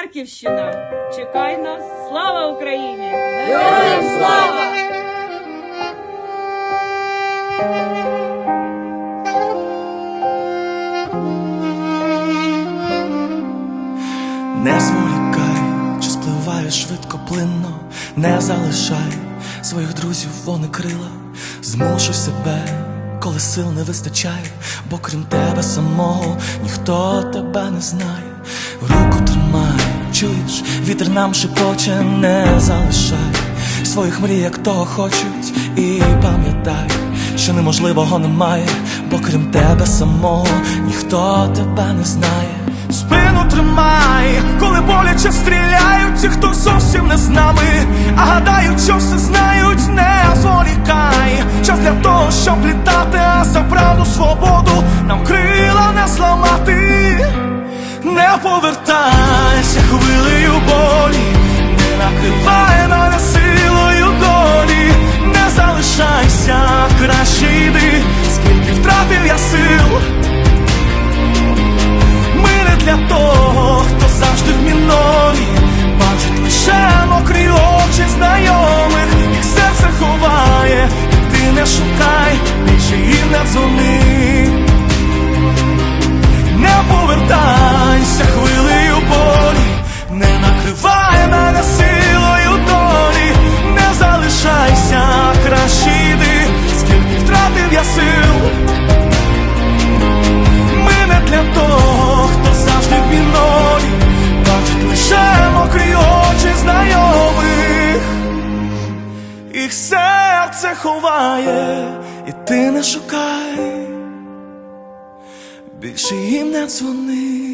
Харківщина, чекай нас, слава Україні! Героям слава! Не зволікай, чи спливає швидко плинно, не залишай своїх друзів, вони крила, змушуй себе, коли сил не вистачає, бо крім тебе самого ніхто тебе не знає. Руку чуєш, вітер нам шепоче, не залишай своїх мрій, як того хочуть, і пам'ятай, що неможливого немає, бо крім тебе самого ніхто тебе не знає. Спину тримай, коли боляче стріляють, ті, хто зовсім не з нами, а гадають, що все знають, не зволікай. Час для того, щоб літати, а за правду свободу нам крила не зламати. Не повертайся серце ховає, і ти не шукай, більше їм не дзвони.